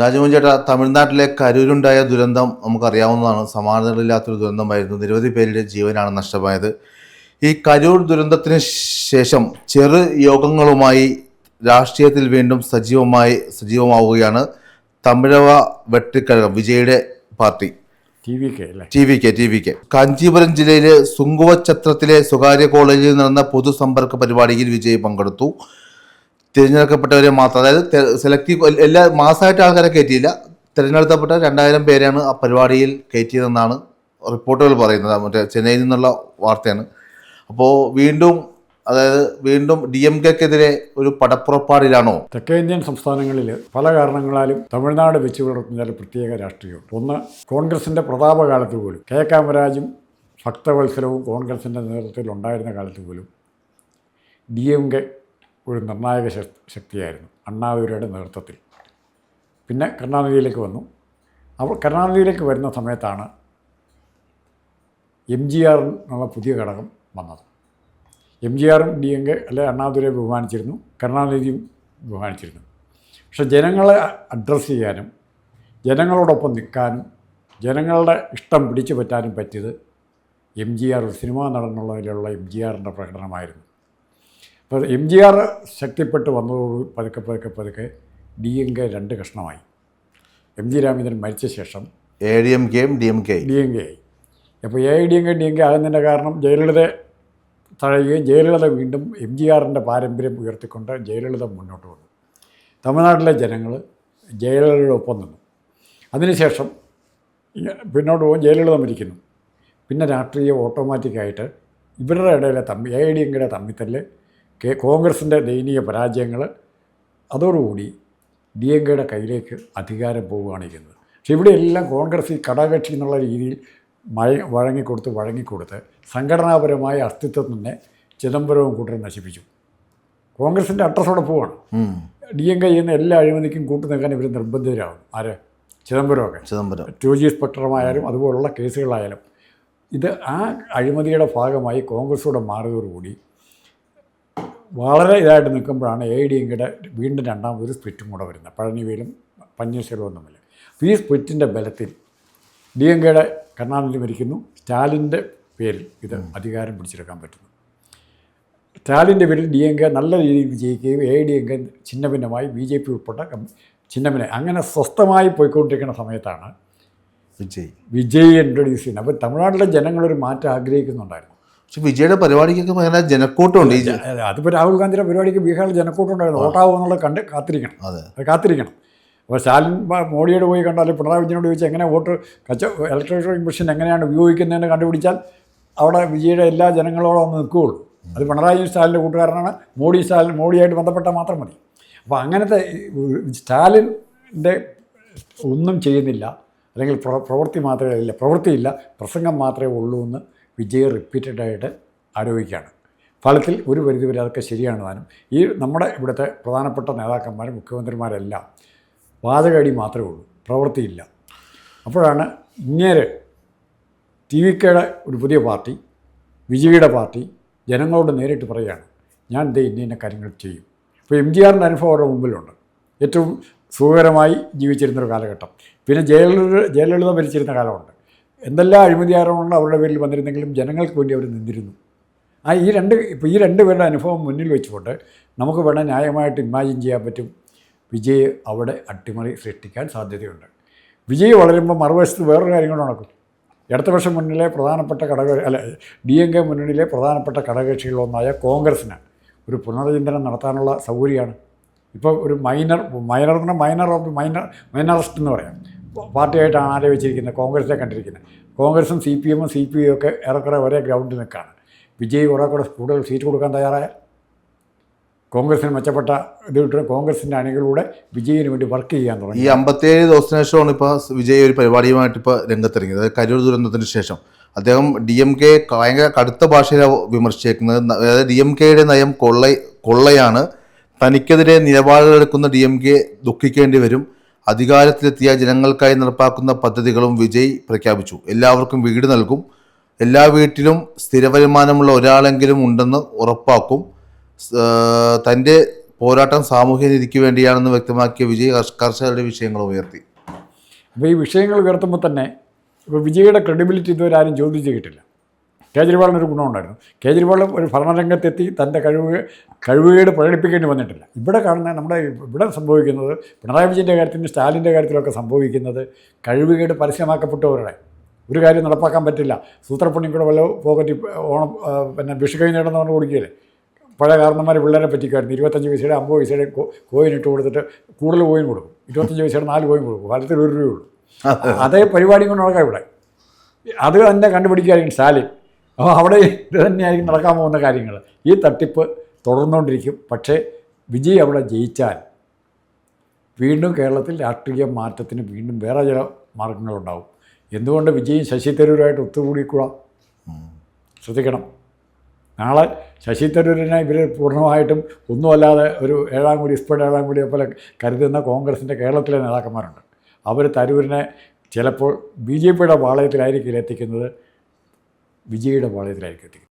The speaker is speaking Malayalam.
രാജമോഹൻ ചേട്ടാ തമിഴ്നാട്ടിലെ കരൂരുണ്ടായ ദുരന്തം നമുക്കറിയാവുന്നതാണ്. സമാനതകളില്ലാത്തൊരു ദുരന്തമായിരുന്നു. നിരവധി പേരുടെ ജീവനാണ് നഷ്ടമായത്. ഈ കരൂർ ദുരന്തത്തിന് ശേഷം ചെറു യോഗങ്ങളുമായി രാഷ്ട്രീയത്തിൽ വീണ്ടും സജീവമായി സജീവമാവുകയാണ് തമിഴവ വെട്ടിക്കഴകം വിജയുടെ party. T V K T V K T V K. Kanchipuram ജില്ലയിലെ സുങ്കുവ ഛത്രത്തിലെ സ്വകാര്യ കോളേജിൽ നടന്ന പൊതുസമ്പർക്ക പരിപാടിയിൽ വിജയ് പങ്കെടുത്തു. തിരഞ്ഞെടുക്കപ്പെട്ടവരെ മാത്രം. അതായത് എൽ- എല്ലാ മാസമായിട്ട് ആൾക്കാരെ കയറ്റിയില്ല. തിരഞ്ഞെടുക്കപ്പെട്ട രണ്ടായിരം പേരെയാണ് ആ പരിപാടിയിൽ കയറ്റിയതെന്നാണ് റിപ്പോർട്ടുകൾ പറയുന്നത്. മറ്റേ ചെന്നൈയിൽ നിന്നുള്ള വാർത്തയാണ്. അപ്പോൾ വീണ്ടും അതായത് വീണ്ടും ഡി എം കെക്കെതിരെ ഒരു പടപ്പുറപ്പാടിലാണോ? തെക്കേ ഇന്ത്യൻ സംസ്ഥാനങ്ങളിൽ പല കാരണങ്ങളാലും തമിഴ്നാട് വെച്ച് പുലർത്തുന്ന പ്രത്യേക രാഷ്ട്രീയം ഒന്ന് കോൺഗ്രസിന്റെ പ്രതാപകാലത്ത് പോലും കെ കാമരാജും ഭക്തവത്സരവും കോൺഗ്രസിന്റെ നേതൃത്വത്തിൽ ഉണ്ടായിരുന്ന കാലത്ത് പോലും ഡി എം കെ ഒരു നിർണായക ശക്- ശക്തിയായിരുന്നു. അണ്ണാദുരയുടെ നേതൃത്വത്തിൽ. പിന്നെ കരുണാനിധിയിലേക്ക് വന്നു. അപ്പോൾ കരുണാനിധിയിലേക്ക് വരുന്ന സമയത്താണ് എം ജി ആർ എന്നുള്ള പുതിയ ഘടകം വന്നത്. എം ജി ആറും ഡി എം കെ അല്ലെ അണ്ണാദുരെ ബഹുമാനിച്ചിരുന്നു. കരുണാനിധിയും ബഹുമാനിച്ചിരുന്നു. പക്ഷെ ജനങ്ങളെ അഡ്രസ്സ് ചെയ്യാനും ജനങ്ങളോടൊപ്പം നിൽക്കാനും ജനങ്ങളുടെ ഇഷ്ടം പിടിച്ചു പറ്റാനും പറ്റിയത് എം ജി ആർ സിനിമാ നടനുള്ളതിലുള്ള എം ജി ആറിന്റെ പ്രകടനമായിരുന്നു. അപ്പോൾ എം ജി ആർ ശക്തിപ്പെട്ട് വന്നതോട് പതുക്കെ പതുക്കെ പതുക്കെ ഡി എം കെ രണ്ട് കഷ്ണമായി. എം ജി രാമചന്ദ്രൻ മരിച്ച ശേഷം എ ഡി എം കെയും D M K D M K ആയി. അപ്പോൾ A D M K D M K ആകുന്നതിന്റെ കാരണം ജയലളിത തഴയുകയും ജയലളിത വീണ്ടും എം ജി ആറിന്റെ പാരമ്പര്യം ഉയർത്തിക്കൊണ്ട് ജയലളിത മുന്നോട്ട് വന്നു. തമിഴ്നാട്ടിലെ ജനങ്ങൾ ജയലളിതയുടെ ഒപ്പം നിന്നു. അതിനുശേഷം പിന്നോട്ട് പോകും ജയലളിത മരിക്കുന്നു. പിന്നെ രാഷ്ട്രീയം ഓട്ടോമാറ്റിക്കായിട്ട് ഇവരുടെ ഇടയിലെ തമ്മി എ ഡി എം കെയുടെ തമ്മിത്തല്ല് കെ കോൺഗ്രസിന്റെ ദയനീയ പരാജയങ്ങൾ അതോടുകൂടി ഡി എം കെയുടെ കയ്യിലേക്ക് അധികാരം പോവുകയാണ് ചെയ്യുന്നത്. പക്ഷെ ഇവിടെയെല്ലാം കോൺഗ്രസ് ഈ ഘടകകക്ഷി എന്നുള്ള രീതിയിൽ മഴ വഴങ്ങിക്കൊടുത്ത് വഴങ്ങിക്കൊടുത്ത് സംഘടനാപരമായ അസ്തിത്വം തന്നെ ചിദംബരവും കൂട്ടരും നശിപ്പിച്ചു. കോൺഗ്രസിന്റെ അട്ടസോടെ പോവാണ്. ഡി എം കെ ചെയ്യുന്ന എല്ലാ അഴിമതിക്കും കൂട്ടു നിൽക്കാൻ ഇവർ നിർബന്ധിതരാകും. ആര്? ചിദംബരമൊക്കെ. ചിദംബരം. ടു ജി സ്പെക്ട്രമായാലും അതുപോലുള്ള കേസുകളായാലും ഇത് ആ അഴിമതിയുടെ ഭാഗമായി കോൺഗ്രസ്സോടെ മാറിയതോടുകൂടി വളരെ ഇതായിട്ട് നിൽക്കുമ്പോഴാണ് എ ഡി എങ്കിയുടെ വീണ്ടും രണ്ടാമതൊരു സ്പ്ലിറ്റും കൂടെ വരുന്നത്. പഴനിവേലും പന്നീർശെൽവവും തമ്മിൽ അപ്പോൾ ഈ സ്പ്ലിറ്റിന്റെ ബലത്തിൽ ഡി എം കെയുടെ കരുണാനിധി മരിക്കുന്നു സ്റ്റാലിന്റെ പേരിൽ ഇത് അധികാരം പിടിച്ചെടുക്കാൻ പറ്റുന്നു. സ്റ്റാലിന്റെ പേരിൽ ഡി എം കെ നല്ല രീതിയിൽ വിജയിക്കുകയും എ ഡി എം കെ ഛിന്നഭിന്നമായി ബി ജെ പി ഉൾപ്പെട്ട ഛിന്നഭിന്ന അങ്ങനെ സ്വസ്ഥമായി പോയിക്കൊണ്ടിരിക്കുന്ന സമയത്താണ് വിജയ്. വിജയ് ഇൻട്രൊഡ്യൂസ് ചെയ്യുന്നത്. അപ്പോൾ തമിഴ്നാട്ടിലെ ജനങ്ങളൊരു മാറ്റം ആഗ്രഹിക്കുന്നുണ്ടായിരുന്നു. പക്ഷെ വിജയുടെ പരിപാടിക്കൊക്കെ ഭയങ്കര ജനക്കൂട്ടമുണ്ട് ഈ അതിപ്പോൾ രാഹുൽ ഗാന്ധിയുടെ പരിപാടിക്ക് ബീഹാറിൽ ജനക്കൂട്ടമുണ്ടായിരുന്നു വോട്ടാവും എന്നുള്ളത് കണ്ട് കാത്തിരിക്കണം. അതെ. കാത്തിരിക്കണം. അപ്പോൾ സ്റ്റാലിൻ മോഡിയോട് പോയി കണ്ടാൽ പിണറായി വിജയനോട് ചോദിച്ചാൽ എങ്ങനെ വോട്ട് കച്ച ഇലക്ട്രോണിക് മെഷീൻ എങ്ങനെയാണ് ഉപയോഗിക്കുന്നതെന്ന് കണ്ടുപിടിച്ചാൽ അവിടെ വിജയുടെ എല്ലാ ജനങ്ങളോടും ഒന്ന് നിൽക്കുകയുള്ളൂ. അത് പിണറായി സ്റ്റാലിന്റെ കൂട്ടുകാരനാണ്. മോഡി സ്റ്റാലിൻ മോഡിയായിട്ട് ബന്ധപ്പെട്ടാൽ മാത്രം മതി. അപ്പോൾ അങ്ങനത്തെ സ്റ്റാലിന്റെ ഒന്നും ചെയ്യുന്നില്ല. അല്ലെങ്കിൽ പ്ര പ്രവൃത്തി മാത്രമേ ഇല്ല. പ്രവൃത്തിയില്ല. പ്രസംഗം മാത്രമേ ഉള്ളൂ എന്ന് വിജയ് റിപ്പീറ്റഡായിട്ട് ആരോപിക്കുകയാണ്. ഫലത്തിൽ ഒരു പരിധിവരെ അതൊക്കെ ശരിയാണ് താനും ഈ നമ്മുടെ ഇവിടുത്തെ പ്രധാനപ്പെട്ട നേതാക്കന്മാരും മുഖ്യമന്ത്രിമാരെല്ലാം വാചകടി മാത്രമേ ഉള്ളൂ പ്രവൃത്തിയില്ല. അപ്പോഴാണ് ഇങ്ങേര് ടി വി കെയുടെ ഒരു പുതിയ പാർട്ടി വിജയുടെ പാർട്ടി ജനങ്ങളോട് നേരിട്ട് പറയുകയാണ് ഞാൻ ഇതേ ഇന്ന ഇന്ന കാര്യങ്ങൾ ചെയ്യും. ഇപ്പോൾ എം ജി ആറിന്റെ അനുഭവം അവരുടെ മുമ്പിലുണ്ട്. ഏറ്റവും സുഖകരമായി ജീവിച്ചിരുന്നൊരു കാലഘട്ടം. പിന്നെ ജയലളിത ജയലളിത ഭരിച്ചിരുന്ന കാലമുണ്ട്. എന്തെല്ലാം അഴിമതി ആരോപണങ്ങൾ അവരുടെ പേരിൽ വന്നിരുന്നെങ്കിലും ജനങ്ങൾക്ക് വേണ്ടി അവർ നിന്നിരുന്നു. ആ ഈ രണ്ട് ഇപ്പോൾ ഈ രണ്ട് പേരുടെ അനുഭവം മുന്നിൽ വെച്ചുകൊണ്ട് നമുക്ക് വേണം ന്യായമായിട്ട് ഇമാജിൻ ചെയ്യാൻ പറ്റും. വിജയ് അവിടെ അട്ടിമറി സൃഷ്ടിക്കാൻ സാധ്യതയുണ്ട്. വിജയ് വളരുമ്പോൾ മറുവശത്ത് വേറൊരു കാര്യങ്ങൾ നടക്കും. വർഷം മുന്നിലെ പ്രധാനപ്പെട്ട ഘടക അല്ല ഡി എം കെ മുന്നണിയിലെ പ്രധാനപ്പെട്ട ഘടകകക്ഷികളൊന്നായ കോൺഗ്രസ്സിന് ഒരു പുനർചിന്തനം നടത്താനുള്ള സൗകര്യമാണ്. ഇപ്പോൾ ഒരു മൈനർ മൈനർ എന്ന് മൈനർ ഓഫ് മൈനർ മൈനറിസ്റ്റ് എന്ന് പറയാം. പാർട്ടിയായിട്ടാണ് ആരെ വെച്ചിരിക്കുന്നത് കോൺഗ്രസിനെ കണ്ടിരിക്കുന്നത്. കോൺഗ്രസും സി പി എമ്മും സി പി ഐ ഒക്കെ ഏറെക്കുറെ ഒരേ ഗ്രൗണ്ടിൽ നിൽക്കുകയാണ് വിജയ് കുറേ കൂടെ കൂടുതൽ സീറ്റ് കൊടുക്കാൻ തയ്യാറായ കോൺഗ്രസിന് മെച്ചപ്പെട്ട ഇത് കിട്ടുന്ന കോൺഗ്രസിന്റെ അണികളിലൂടെ വിജയിന് വേണ്ടി വർക്ക് ചെയ്യാൻ തുടങ്ങി. ഈ അമ്പത്തേഴ് ദിവസത്തിന് ശേഷമാണ് ഇപ്പോൾ വിജയ് ഒരു പരിപാടിയുമായിട്ട് ഇപ്പോൾ രംഗത്തിറങ്ങിയത്. അതായത് കരൂർ ദുരന്തത്തിന് ശേഷം. അദ്ദേഹം ഡി എം കെ ഭയങ്കര കടുത്ത ഭാഷയിലാണ് വിമർശിച്ചേക്കുന്നത്. അതായത് ഡി എം കെയുടെ നയം കൊള്ള കൊള്ളയാണ്. തനിക്കെതിരെ നിലപാടുകളെടുക്കുന്ന ഡി എം കെ ദുഃഖിക്കേണ്ടി വരും. അധികാരത്തിലെത്തിയ ജനങ്ങൾക്കായി നടപ്പാക്കുന്ന പദ്ധതികളും വിജയ് പ്രഖ്യാപിച്ചു. എല്ലാവർക്കും വീട് നൽകും. എല്ലാ വീട്ടിലും സ്ഥിര വരുമാനമുള്ള ഒരാളെങ്കിലും ഉണ്ടെന്ന് ഉറപ്പാക്കും. തന്റെ പോരാട്ടം സാമൂഹ്യ നീതിക്ക് വേണ്ടിയാണെന്ന് വ്യക്തമാക്കിയ വിജയ് കർഷ- കർഷകരുടെ വിഷയങ്ങൾ ഉയർത്തി. അപ്പോൾ ഈ വിഷയങ്ങൾ ഉയർത്തുമ്പോൾ തന്നെ ഇപ്പോൾ വിജയുടെ ക്രെഡിബിലിറ്റി ഇതുവരെ ആരും ചോദ്യം ചെയ്തിട്ടില്ല. കേജ്രിവാളിനൊരു ഗുണമുണ്ടായിരുന്നു കേജ്രിവാൾ ഒരു ഭരണരംഗത്തെത്തി തന്റെ കഴിവ് കഴിവുകേട് പ്രകടിപ്പിക്കേണ്ടി വന്നിട്ടില്ല. ഇവിടെ കാണുന്ന നമ്മുടെ ഇവിടെ സംഭവിക്കുന്നത് പിണറായി വിജയന്റെ കാര്യത്തിലും സ്റ്റാലിന്റെ കാര്യത്തിലൊക്കെ സംഭവിക്കുന്നത് കഴിവുകേട് പരസ്യമാക്കപ്പെട്ടവരുടെ. ഒരു കാര്യം നടപ്പാക്കാൻ പറ്റില്ല. സൂത്രപ്പണിയും കൂടെ വല്ല പോക്കറ്റ് ഓണം പിന്നെ വിഷുക്കൈ നേടുന്ന പറഞ്ഞു കൊടുക്കുകയില്ലേ? പഴയ കാരണന്മാർ പിള്ളേരെ പറ്റിക്കായിരുന്നു ഇരുപത്തഞ്ച് പൈസയുടെ അമ്പത് പൈസയുടെ കോയിൻ ഇട്ട് കൊടുത്തിട്ട് കൂടുതൽ കോയിൻ കൊടുക്കും. ഇരുപത്തഞ്ച് പൈസയുടെ നാല് കോയിൻ കൊടുക്കും. കാലത്തിൽ ഒരു രൂപയുള്ളൂ അതേ പരിപാടിയും കൊണ്ട് നടക്കാം ഇവിടെ. അത് തന്നെ കണ്ടുപിടിക്കുകയായിരിക്കും സ്റ്റാലിൻ. അപ്പോൾ അവിടെ ഇത് തന്നെയായിരിക്കും നടക്കാൻ പോകുന്ന കാര്യങ്ങൾ ഈ തട്ടിപ്പ് തുടർന്നുകൊണ്ടിരിക്കും. പക്ഷേ വിജയ് അവിടെ ജയിച്ചാൽ വീണ്ടും കേരളത്തിൽ രാഷ്ട്രീയ മാറ്റത്തിന് വീണ്ടും വേറെ ചില മാർഗങ്ങളുണ്ടാവും. എന്തുകൊണ്ട് വിജയും ശശി തരൂരുമായിട്ട് ഒത്തുകൂടിക്കൂടാ? ശ്രദ്ധിക്കണം. നാളെ ശശി തരൂരിനെ ഇവർ പൂർണമായിട്ടും ഒന്നുമല്ലാതെ ഒരു ഏഴാം കൂടി ഇസ്പേഡ് ഏഴാം കൂടിയെ പോലെ കരുതുന്ന കോൺഗ്രസിന്റെ കേരളത്തിലെ നേതാക്കന്മാരുണ്ട്. അവർ തരൂരിനെ ചിലപ്പോൾ ബി ജെ പിയുടെ പാളയത്തിലായിരിക്കില്ല എത്തിക്കുന്നത് വിജയുടെ പാളയത്തിലായിരിക്കും എത്തിക്കുന്നത്.